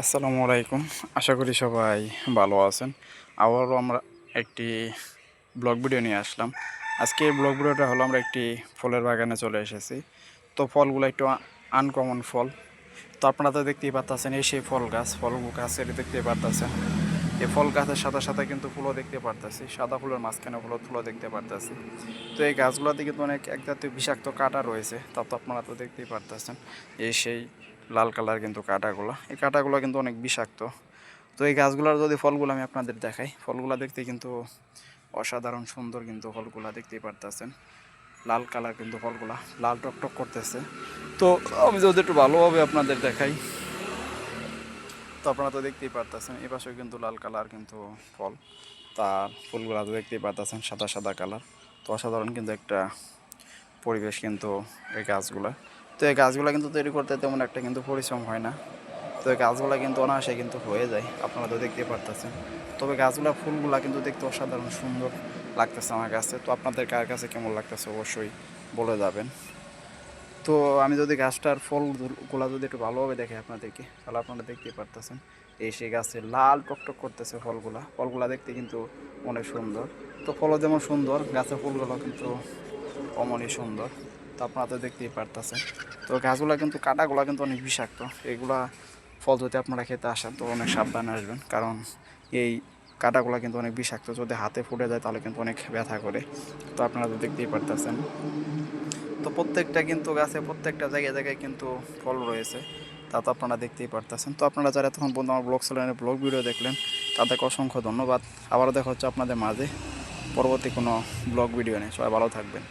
আসসালামু আলাইকুম। আশা করি সবাই ভালো আছেন। আবারও আমরা একটি ব্লগ ভিডিও নিয়ে আসলাম। আজকে এই ব্লগ ভিডিওটা হলো আমরা একটি ফলের বাগানে চলে এসেছি। তো ফলগুলো একটু আনকমন ফল। তো আপনারা তো দেখতেই পাচ্ছেন এই সেই ফল গাছ, ফল গাছের দেখতেই পারতেছেন। এই ফল গাছের সাথে সাথে কিন্তু ফুলও দেখতে পারতেছি, সাদা ফুলের মাঝখানে ফুলও ফুলও দেখতে পারতেছি। তো এই গাছগুলোতে কিন্তু অনেক এক জাতীয় বিষাক্ত কাটা রয়েছে, তা তো আপনারা তো দেখতেই পারতেছেন। এই সেই লাল কালার কিন্তু কাঁটাগুলো। এই কাঁটাগুলো কিন্তু অনেক বিষাক্ত। তো এই গাছগুলোর যদি ফলগুলো আমি আপনাদের দেখাই, ফলগুলো দেখতে কিন্তু অসাধারণ সুন্দর কিন্তু ফলগুলা দেখতেই পারতেছেন। লাল কালার কিন্তু ফলগুলা, লাল টকটক করতেছে। তো আমি যদি একটু ভালোভাবে আপনাদের দেখাই, তো আপনারা তো দেখতেই পারতেছেন, এই পাশেও কিন্তু লাল কালার কিন্তু ফল। তার ফুলগুলা তো দেখতেই পারতেছেন, সাদা সাদা কালার। তো অসাধারণ কিন্তু একটা পরিবেশ কিন্তু এই গাছগুলা। তো এই গাছগুলো কিন্তু তৈরি করতে তেমন একটা কিন্তু পরিশ্রম হয় না। তো এই গাছগুলো কিন্তু অনায়াসে কিন্তু হয়ে যায়, আপনারা তো দেখতে পারতেছেন। তবে গাছগুলা, ফুলগুলা কিন্তু দেখতে অসাধারণ সুন্দর লাগতেছে আমার কাছে। তো আপনাদের কার কাছে কেমন লাগতেছে অবশ্যই বলে যাবেন। তো আমি যদি গাছটার ফলগুলা যদি একটু ভালোভাবে দেখে আপনাদেরকে, তাহলে আপনারা দেখতে পারতেছেন। এই সেই গাছে লাল টকটক করতেছে ফলগুলা। ফলগুলা দেখতে কিন্তু অনেক সুন্দর। তো ফলও যেমন সুন্দর, গাছের ফুলগুলো কিন্তু অমনই সুন্দর। তো আপনারা তো দেখতেই পারতেছেন। তো গাছগুলো কিন্তু, কাটাগুলো কিন্তু অনেক বিষাক্ত। এগুলা ফল যদি আপনারা খেতে আসেন, তো অনেক সাবধানে আসবেন। কারণ এই কাটাগুলো কিন্তু অনেক বিষাক্ত। যদি হাতে ফুটে যায়, তাহলে কিন্তু অনেক ব্যথা করে। তো আপনারা তো দেখতেই পারতেছেন। তো প্রত্যেকটা কিন্তু গাছে, প্রত্যেকটা জায়গায় জায়গায় কিন্তু ফল রয়েছে। তা তো আপনারা দেখতেই পারতেছেন। তো আপনারা যারা তখন বন্ধু আমার ব্লগ চ্যানেলের ব্লগ ভিডিও দেখলেন, তাদেরকে অসংখ্য ধন্যবাদ। আবারও দেখা হচ্ছে আপনাদের মাঝে। পরবর্তী কোনো ব্লগ ভিডিও নেই সবাই ভালো থাকবেন।